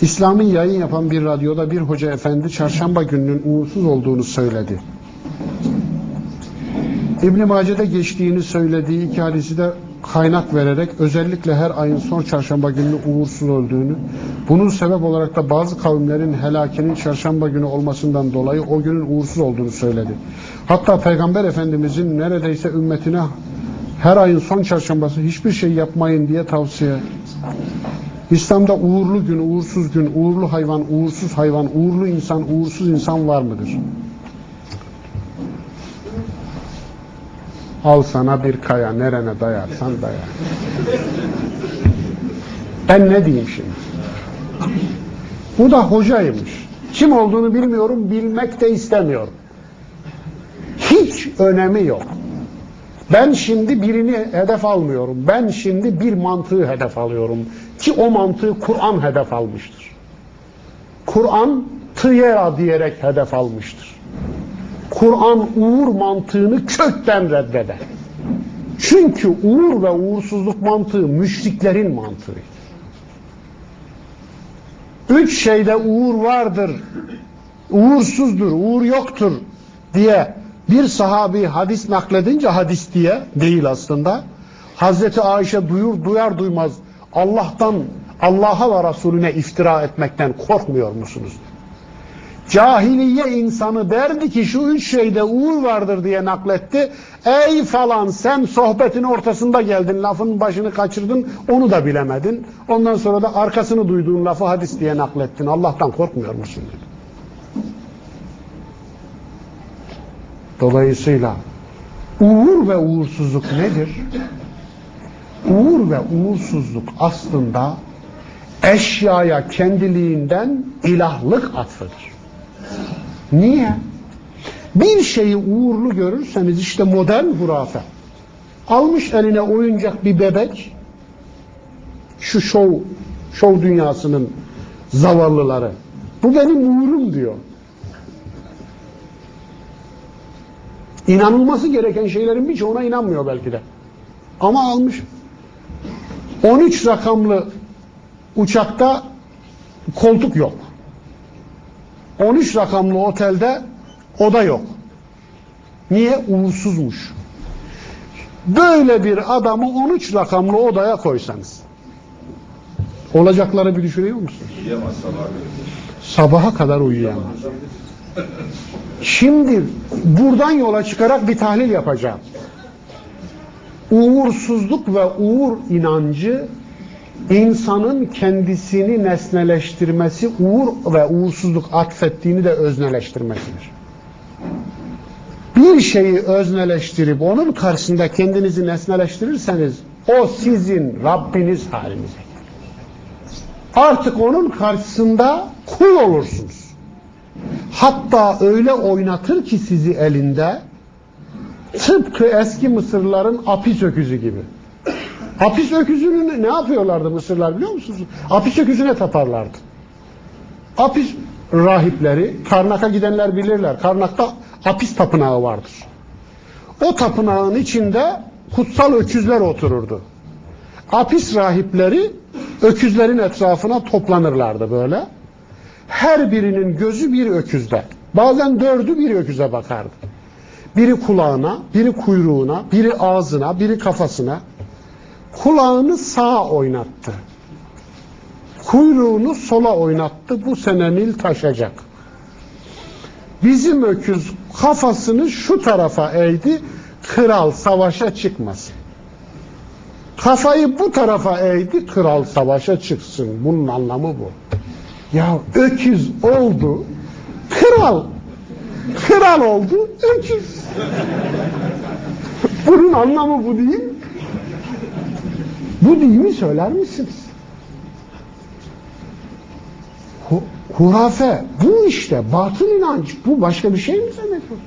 İslami yayın yapan bir radyoda bir hoca efendi çarşamba gününün uğursuz olduğunu söyledi. İbn-i Mace'de geçtiğini söylediği iki hadisi de kaynak vererek özellikle her ayın son çarşamba gününü uğursuz öldüğünü, bunun sebep olarak da bazı kavimlerin helakinin çarşamba günü olmasından dolayı o günün uğursuz olduğunu söyledi. Hatta Peygamber Efendimizin neredeyse ümmetine her ayın son çarşambası hiçbir şey yapmayın diye tavsiye İslam'da uğurlu gün, uğursuz gün, uğurlu hayvan, uğursuz hayvan, uğurlu insan, uğursuz insan var mıdır? Al sana bir kaya, nerene dayarsan daya. Ben ne diyeyim şimdi? Bu da hocaymış. Kim olduğunu bilmiyorum, bilmek de istemiyorum. Hiç önemi yok. Ben şimdi birini hedef almıyorum. Ben şimdi bir mantığı hedef alıyorum. Ki o mantığı Kur'an hedef almıştır. Kur'an tıyera diyerek hedef almıştır. Kur'an uğur mantığını kökten reddeder. Çünkü uğur ve uğursuzluk mantığı müşriklerin mantığıdır. Üç şeyde uğur vardır, uğursuzdur, uğur yoktur diye bir sahabi hadis nakledince hadis diye değil aslında. Hazreti Ayşe duyur duyar duymaz Allah'tan Allah'a ve Resulüne iftira etmekten korkmuyor musunuz? Cahiliye insanı derdi ki şu üç şeyde uğur vardır diye nakletti. Ey falan sen sohbetin ortasında geldin lafın başını kaçırdın onu da bilemedin. Ondan sonra da arkasını duyduğun lafı hadis diye naklettin. Allah'tan korkmuyor musun dedi. Dolayısıyla uğur ve uğursuzluk nedir? Uğur ve uğursuzluk aslında eşyaya kendiliğinden ilahlık atfıdır. Niye? Bir şeyi uğurlu görürseniz işte modern hurafe. Almış eline oyuncak bir bebek, şu şov, şov dünyasının zavallıları. Bu benim uğurum diyor. İnanılması gereken şeylerin birçoğuna inanmıyor belki de. Ama almış. 13 rakamlı uçakta koltuk yok. 13 rakamlı otelde oda yok. Niye? Uğursuzmuş. Böyle bir adamı 13 rakamlı odaya koysanız olacakları bir düşünüyor musunuz? Sabaha kadar uyuyamaz. Şimdi buradan yola çıkarak bir tahlil yapacağım. Uğursuzluk ve uğur inancı insanın kendisini nesneleştirmesi, uğur ve uğursuzluk atfettiğini de özneleştirmesidir. Bir şeyi özneleştirip onun karşısında kendinizi nesneleştirirseniz o sizin Rabbiniz halinize. Artık onun karşısında kul olursunuz. Hatta öyle oynatır ki sizi elinde tıpkı eski Mısırlıların apis öküzü gibi. Apis öküzünü ne yapıyorlardı Mısırlar biliyor musunuz? Apis öküzüne taparlardı. Apis rahipleri, Karnak'a gidenler bilirler. Karnak'ta Apis tapınağı vardır. O tapınağın içinde kutsal öküzler otururdu. Apis rahipleri öküzlerin etrafına toplanırlardı böyle. Her birinin gözü bir öküzde. Bazen dördü bir öküze bakardı. Biri kulağına, biri kuyruğuna, biri ağzına, biri kafasına. Kulağını sağa oynattı. Kuyruğunu sola oynattı. Bu sene Nil taşacak. Bizim öküz kafasını şu tarafa eğdi. Kral savaşa çıkmasın. Kafayı bu tarafa eğdi. Kral savaşa çıksın. Bunun anlamı bu. Ya öküz oldu. Kral. Kral oldu. Öküz. Bunun anlamı bu değil? Bu değil mi söyler misiniz? Hu- Hurafe. Bu işte batıl inanç. Bu başka bir şey mi zannediyorsun?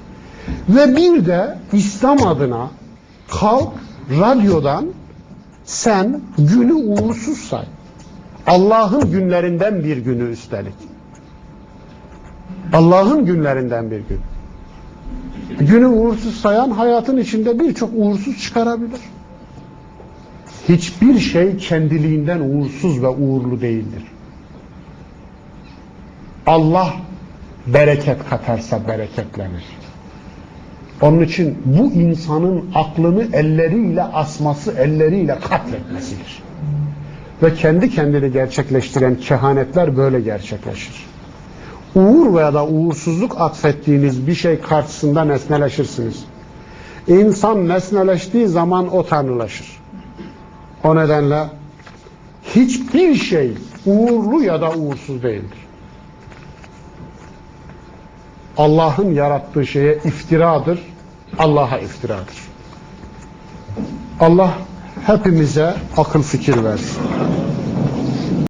Ve bir de İslam adına kalk radyodan sen günü uğursuz say. Allah'ın günlerinden bir günü üstelik. Allah'ın günlerinden bir gün. Günü uğursuz sayan hayatın içinde birçok uğursuz çıkarabilir. Hiçbir şey kendiliğinden uğursuz ve uğurlu değildir. Allah bereket katarsa bereketlenir. Onun için bu insanın aklını elleriyle asması, elleriyle katletmesidir. Ve kendi kendini gerçekleştiren kehanetler böyle gerçekleşir. Uğur veya da uğursuzluk atfettiğiniz bir şey karşısında nesneleşirsiniz. İnsan nesneleştiği zaman o tanrılaşır. O nedenle hiçbir şey uğurlu ya da uğursuz değildir. Allah'ın yarattığı şeye iftiradır, Allah'a iftiradır. Allah hepimize akıl fikir versin.